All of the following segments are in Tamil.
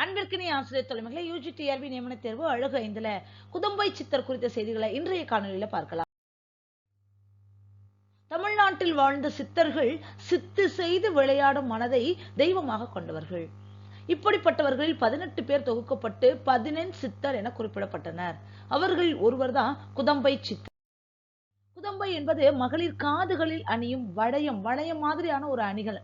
அன்பிற்கினி ஆசிரியர் தலைமைகளை யூஜிடிஆர்பி நியமன தேர்வு அழகு ஐந்துல. குதம்பை சித்தர் குறித்த செய்திகளை இன்றைய காணொலியில பார்க்கலாம். தமிழ்நாட்டில் வாழ்ந்த சித்தர்கள் சித்து செய்து விளையாடும் மனதை தெய்வமாக கொண்டவர்கள். இப்படிப்பட்டவர்களில் பதினெட்டு பேர் தொகுக்கப்பட்டு பதினெண் சித்தர் என குறிப்பிடப்பட்டனர். அவர்களில் ஒருவர்தான் குதம்பை சித்தர். குதம்பை என்பது மகளிர் காதுகளில் அணியும் வளையம் வளையம் மாதிரியான ஒரு அணிகள்.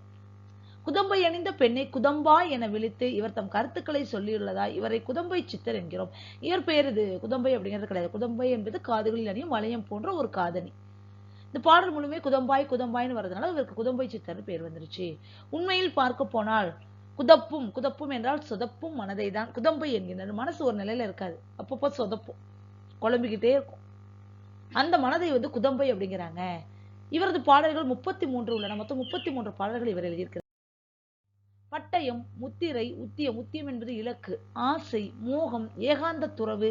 குதம்பை அணிந்த பெண்ணை குதம்பா என விழித்து இவர் தம் கருத்துக்களை சொல்லியுள்ளதா? இவரை குதம்பை சித்தர் என்கிறோம். இவர் பெயர் இது குதம்பை அப்படிங்கிறது கிடையாது. குதம்பை என்பது காதுகளில் அணியும் வளையம் போன்ற ஒரு காதணி. இந்த பாடல் முழுமே குதம்பாய் குதம்பாய்னு வர்றதுனால இவருக்கு குதம்பை சித்தர்னு பேர் வந்துருச்சு. உண்மையில் பார்க்க போனால் குதப்பும் குதப்பும் என்றால் சொதப்பும் மனதை தான் குதம்பை என்கின்றது மனசு ஒரு நிலையில இருக்காது. அப்பப்போ சொதப்பும் குழம்பிக்கிட்டே இருக்கும். அந்த மனதை வந்து குதம்பை அப்படிங்கிறாங்க. இவரது பாடல்கள் முப்பத்தி மூன்று உள்ளன மொத்தம் முப்பத்தி மூன்று பாடல்கள் இவர் எழுதியிருக்கிறார். பட்டயம் முத்திரை உத்தியம். முத்தியம் என்பது இலக்கு. ஆசை மோகம் ஏகாந்த துறவு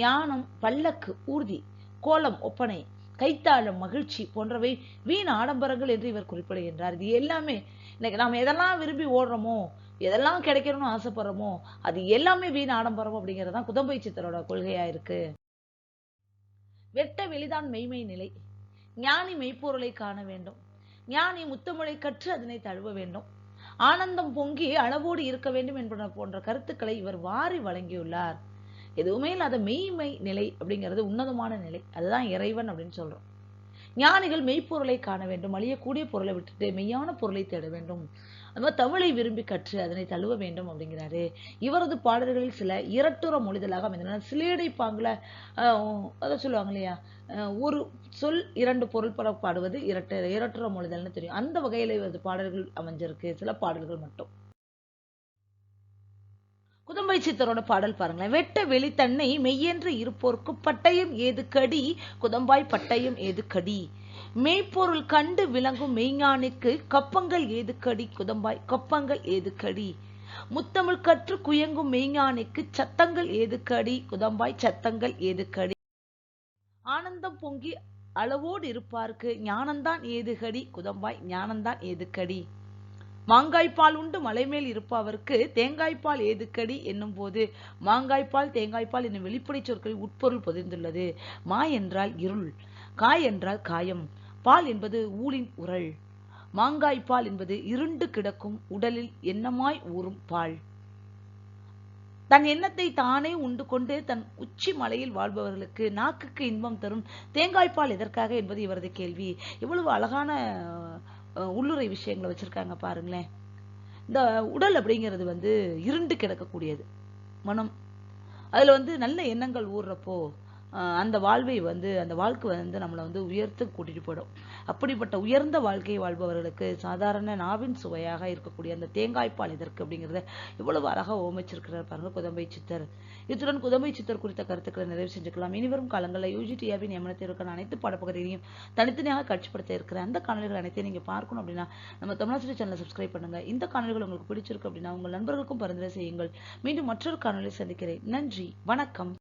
ஞானம் பல்லக்கு ஊர்தி கோலம் ஒப்பனை கைத்தாளம் மகிழ்ச்சி போன்றவை வீண் ஆடம்பரங்கள் என்று இவர் குறிப்பிடுகின்றார். இது எல்லாமே இன்னைக்கு நாம் எதெல்லாம் விரும்பி ஓடுறோமோ எதெல்லாம் கிடைக்கணும்னு ஆசைப்படுறோமோ அது எல்லாமே வீண் ஆடம்பரம் அப்படிங்கிறது தான் குதம்பை சித்தரோட கொள்கையா இருக்கு. வெட்ட வெளிதான் மெய்மை நிலை. ஞானி மெய்ப்பொருளை காண வேண்டும். ஞானி முத்தமிழை கற்று அதனை தழுவ வேண்டும். ஆனந்தம் பொங்கி அளவோடு இருக்க வேண்டும் என்பன போன்ற கருத்துக்களை இவர் வாரி வழங்கியுள்ளார். எதுவுமே இல்லாத மெய்மை நிலை அப்படிங்கிறது உன்னதமான நிலை. அதுதான் இறைவன் அப்படின்னு சொல்றோம். ஞானிகள் மெய்ப்பொருளை காண வேண்டும் அழியக்கூடிய பொருளை விட்டுட்டு மெய்யான பொருளை தேட வேண்டும். அது மாதிரி தமிழை விரும்பி கற்று அதனை தழுவ வேண்டும் அப்படிங்கிறாரு. இவரது பாடல்களில் சில இரட்டுற மொழிதலாக அமைந்தன சிலேடை பாங்குல ஆஹ் அதை சொல்லுவாங்க இல்லையா? ஒரு சொல் இரண்டு பொருள் பட பாடுவது இரட்டுற மொழிதல்னு தெரியும். அந்த வகையில இவரது பாடல்கள் அமைஞ்சிருக்கு. சில பாடல்கள் மட்டும். குதம்பை சித்தரோட பாடல் பாருங்களேன். வெட்ட வெளித்தன்னை மெய்யென்று இருப்போர்க்கு பட்டயம் ஏது கடி? குதம்பாய் பட்டயம் ஏது கடி? மெய்ப்பொருள் கண்டு விளங்கும் மெய்ஞானிக்கு கப்பங்கள் ஏது கடி? குதம்பாய் கப்பங்கள் ஏது கடி? முத்தமிழ் கற்று குயங்கும் மெய்ஞானிக்கு சத்தங்கள் ஏது கடி? குதம்பாய் சத்தங்கள் ஏது கடி? ஆனந்தம் பொங்கி அளவோடு இருப்பார்க்கு. ஞானந்தான் ஏதுகடி? குதம்பாய் ஞானந்தான் ஏதுக்கடி? கடி மாங்காய்ப்பால் உண்டு மலைமேல் இருப்பவருக்கு தேங்காய்ப்பால் ஏதுக்கடி என்னும் போது மாங்காய்ப்பால் தேங்காய்ப்பால் என்னும் வெளிப்படை சொற்களில் உட்பொருள் பொதிந்துள்ளது. மா என்றால் இருள் காய் என்றால் காயம் பால் என்பது ஊழின் உரல் மாங்காய்ப்பால் என்பது இருண்டு கிடக்கும் உடலில் எண்ணமாய் ஊறும் பால். தன் எண்ணத்தை தானே உண்டு கொண்டு தன் உச்சி மலையில் வாழ்பவர்களுக்கு நாக்குக்கு இன்பம் தரும் தேங்காய்ப்பால் எதற்காக என்பது இவரது கேள்வி. இவ்வளவு அழகான உள்ளுரை விஷயங்களை வச்சிருக்காங்க பாருங்களேன். இந்த உடல் அப்படிங்கிறது வந்து இருண்டு கிடக்கக்கூடியது. மனம். அதுல வந்து நல்ல எண்ணங்கள் ஊறுறப்போ அந்த வாழ்வை வந்து அந்த வாழ்க்கை வந்து நம்மளை வந்து உயர்த்து கூட்டிட்டு போயிடும். அப்படிப்பட்ட உயர்ந்த வாழ்க்கையை வாழ்பவர்களுக்கு சாதாரண நாவின் சுவையாக இருக்கக்கூடிய அந்த தேங்காய்ப்பால் இதற்கு அப்படிங்கிறத இவ்வளவு அழகாக ஓமிச்சிருக்கிறார் பாருங்க குதம்பை சித்தர். இத்துடன் குதம்பை சித்தர் குறித்த கருத்துக்களை நிறைவு செஞ்சுக்கலாம். இனிவரும் காலங்களில் யூஜிடிஆர்பி இருக்கிற அனைத்து பாடப்பகுதியையும் தனித்தனியாக காட்சிப்படுத்த இருக்கிற அந்த காணொலிகள் அனைத்தையும் நீங்கள் பார்க்கணும் அப்படின்னா நம்ம தமிழாசிரியர் சேனலை சப்ஸ்கிரைப் பண்ணுங்க. இந்த காணொலிகள் உங்களுக்கு பிடிச்சிருக்கு அப்படின்னா உங்கள் நண்பர்களுக்கும் பரிந்துரை செய்யுங்கள். மீண்டும் மற்றொரு காணொலி சந்திக்கிறேன். நன்றி. வணக்கம்.